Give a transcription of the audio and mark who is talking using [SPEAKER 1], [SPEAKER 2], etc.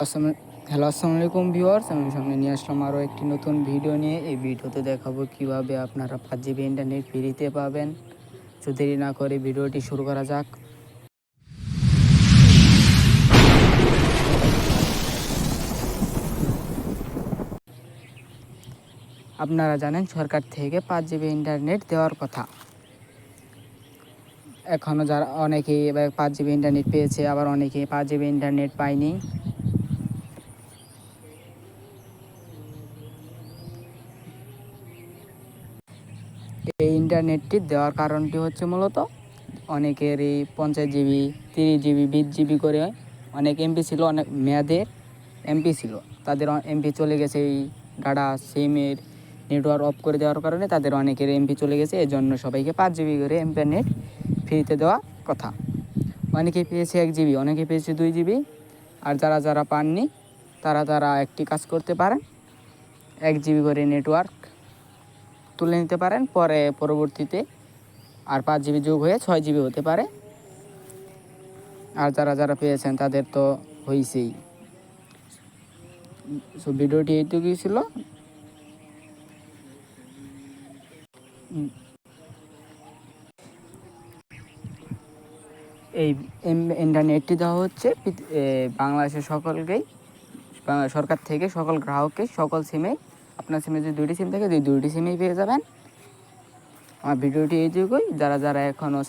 [SPEAKER 1] Hello, আসসালামু আলাইকুম viewers. আমি সামনে নিয়ে আসলাম আরও একটি নতুন ভিডিও নিয়ে। এই ভিডিওতে দেখাবো কীভাবে আপনারা পাঁচ জিবি ইন্টারনেট ফ্রিতে পাবেন। দেরি না করে ভিডিওটি শুরু করা যাক। আপনারা জানেন সরকার থেকে পাঁচ জিবি ইন্টারনেট দেওয়ার কথা। এখনও যারা অনেকেই পাঁচ জিবি ইন্টারনেট পেয়েছে, আবার অনেকেই পাঁচ জিবি ইন্টারনেট পায়নি। ইন্টারনেটটি দেওয়ার কারণটি হচ্ছে মূলত অনেকের এই পঞ্চাশ জিবি, তিরিশ জিবি, বিশ জিবি করে অনেক এমপি ছিল, অনেক মেয়াদের এমপি ছিল। তাদের এমপি চলে গেছে এই গাড়া সিমের নেটওয়ার্ক অফ করে দেওয়ার কারণে তাদের অনেকের এমপি চলে গেছে। এই জন্য সবাইকে পাঁচ জিবি করে ইন্টারনেট ফ্রিতে দেওয়া কথা। অনেকে পেয়েছে এক জিবি, অনেকে পেয়েছে দুই জিবি। আর যারা যারা পাননি, তারা তারা একটি কাজ করতে পারেন। এক জিবি করে নেটওয়ার্ক তুলে নিতে পারেন, পরে পরবর্তীতে আর পাঁচ জিবি যোগ হয়ে ছয় জিবি হতে পারে। আর যারা যারা পেয়েছেন তাদের তো হয়েছেই সো ভিডিওটি এইটুকুই ছিল। এই ইন্টারনেটটি দেওয়া হচ্ছে বাংলাদেশের সকলকেই সরকার থেকে সকল গ্রাহককে সকল সিমে আপনার সিমে যদি দুইটি সিম থাকে দুই দুইটি সিমেই পেয়ে যাবেন। আমার ভিডিওটি এইটুকুই যারা যারা এখনও